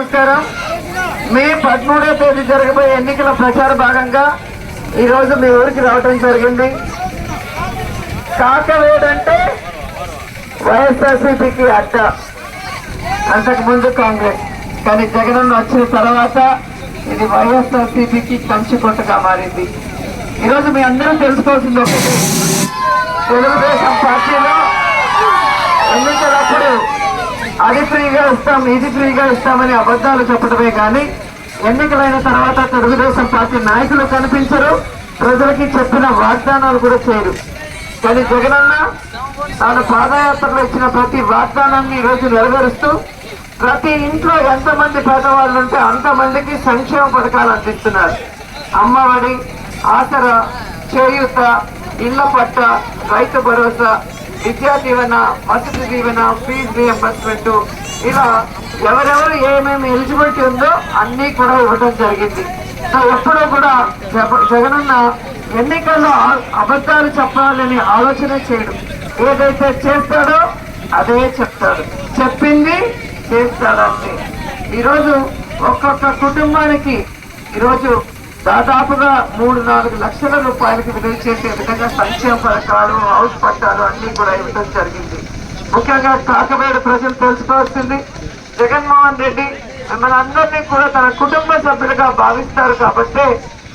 నమస్కారం. మే పదమూడో తేదీ జరగబోయే ఎన్నికల ప్రచార భాగంగా ఈరోజు మీ ఊరికి రావడం జరిగింది. కాకవేడంటే వైఎస్ఆర్సీపీకి అడ్డ. అంతకు ముందు కాంగ్రెస్ కానీ జగనన్న వచ్చిన తర్వాత ఇది వైఎస్ఆర్సీపీకి కంచుకొట్టగా మారింది. ఈరోజు మీ అందరూ తెలుసుకోవాల్సింది ఒకటి. తెలుగుదేశం పార్టీలో అది ఫ్రీగా ఇస్తాం ఇది ఫ్రీగా ఇస్తామని అబద్ధాలు చెప్పడమే కానీ ఎన్నికలైన తర్వాత తెలుగుదేశం పార్టీ నాయకులు కనిపించరు ప్రజలకి చెప్పిన వాగ్దానాలు కూడా చేయరు. కానీ జగనన్న తాను పాదయాత్రలో ఇచ్చిన ప్రతి వాగ్దానాన్ని ఈరోజు నెరవేరుస్తూ ప్రతి ఇంట్లో ఎంతమంది పేదవాళ్ళు ఉంటే అంతమందికి సంక్షేమ పథకాలు అందిస్తున్నారు. అమ్మఒడి ఆసరా చేయూత ఇళ్ళ పట్ట రైతు భరోసా విద్యా దీవెన వసతి దీవెన ఫీజు రియంబర్స్మెంట్ ఇలా ఎవరెవరు ఏమేమి ఎలిజిబిలిటీ ఉందో అన్నీ కూడా ఇవ్వడం జరిగింది. సో ఎప్పుడూ కూడా జగ- జగనన్న ఎన్నికల్లో అబద్ధాలు చెప్పాలని ఆలోచన చేయడు. ఏదైతే చేస్తాడో అదే చెప్తాడు. చెప్పింది చేస్తాడు అంతే ఈరోజు ఒక్కొక్క కుటుంబానికి ఈరోజు దాదాపుగా మూడు నాలుగు లక్షల రూపాయలకి విలువ చేసే విధంగా సంక్షేమ పథకాలు హౌస్ పట్టాలు అన్ని కూడా ఇవ్వడం జరిగింది. ముఖ్యంగా కాకవేడు ప్రజలు తెలుసుకోవాల్సింది జగన్మోహన్ రెడ్డి మిమ్మల్ని అందరినీ కూడా తన కుటుంబ సభ్యులుగా భావిస్తారు కాబట్టి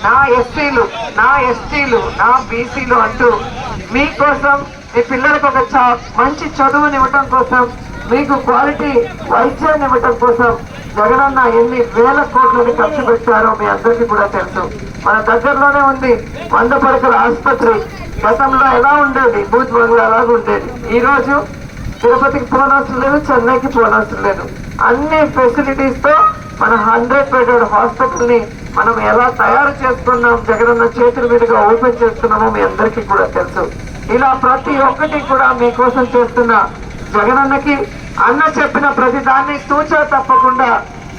నా ఎస్సీలు నా ఎస్టీలు నా బీసీలు అంటూ మీకోసం మీ పిల్లలకు ఒక చా- మంచి చదువునివ్వటం కోసం మీకు క్వాలిటీ వైద్యాన్ని ఇవ్వటం కోసం జగనన్న ఎన్ని వేల కోట్లని ఖర్చు పెట్టారో మీ అందరికీ కూడా తెలుసు. మన దగ్గరలోనే ఉంది వంద పడకల ఆసుపత్రి. గతంలో ఎలా ఉండేది? బూత్ బంగ్లా లాగా ఉండేది. ఈ రోజు తిరుపతికి పోనవసరం లేదు చెన్నైకి పోనవసరం లేదు. అన్ని ఫెసిలిటీస్తో మన హండ్రెడ్ బెడెడ్ హాస్పిటల్ని మనం ఎలా తయారు చేసుకున్నాం జగనన్న చేతుల మీదుగా ఓపెన్ చేస్తున్నామో మీ అందరికీ కూడా తెలుసు. ఇలా ప్రతి ఒక్కటి కూడా మీకోసం చేస్తున్న జగనన్నకి అన్న చెప్పిన ప్రతి దాన్ని తూచా తప్పకుండా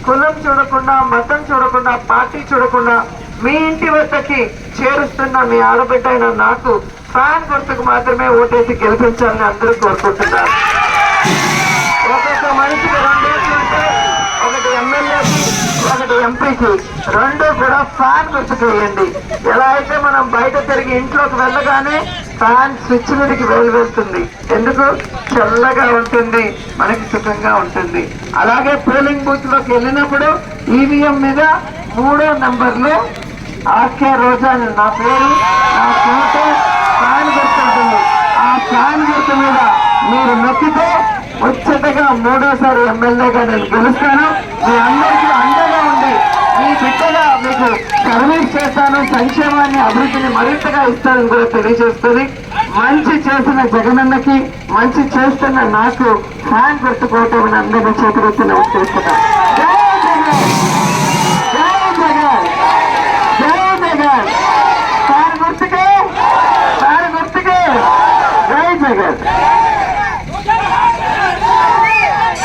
కులం చూడకుండా మతం చూడకుండా పార్టీ చూడకుండా మీ ఇంటి వద్దకి చేరుస్తున్న మీ ఆడబిడ్డ అయిన నాకు ఫ్యాన్ గుర్తుకు మాత్రమే ఓటేసి గెలిపించాలని అందరూ కోరుకుంటున్నారు. ఒక్కొక్క మనిషికి రెండు ఒకటి ఎమ్మెల్యేకి ఒకటి ఎంపీకి రెండు కూడా ఫ్యాన్ గుర్తుకు వేయండి. ఎలా అయితే మనం బయట తిరిగి ఇంట్లోకి వెళ్ళగానే ఫ్యాన్ స్విచ్ మీదకి వేలు వెళ్తుంది ఎందుకు? చల్లగా ఉంటుంది. మనకి సుఖంగా ఉంటుంది. అలాగే పోలింగ్ బూత్లోకి వెళ్ళినప్పుడు ఈవీఎం మీద మూడో నంబర్లు ఆర్కే రోజా అని నా పేరు నా ఫోటో ఫ్యాన్ గుర్తుంటుంది. ఆ ఫ్యాన్ గుర్తు మీద మీరు నొక్కితే ముచ్చటగా మూడోసారి ఎమ్మెల్యేగా నేను గెలుస్తాను. మీ అందరూ అండగా ఉండి మీ బిడ్డగా మీకు సర్వీస్ చేస్తాను సంక్షేమాన్ని అభివృద్ధిని మరింతగా ఇస్తానని కూడా తెలియజేస్తుంది. మంచి చేసిన జగనన్నకి మంచి చేస్తున్న నాకు ఫ్యాన్ పెట్టుకోవటం అందరినీ చేతులెత్తి నమస్కరిస్తున్నాను.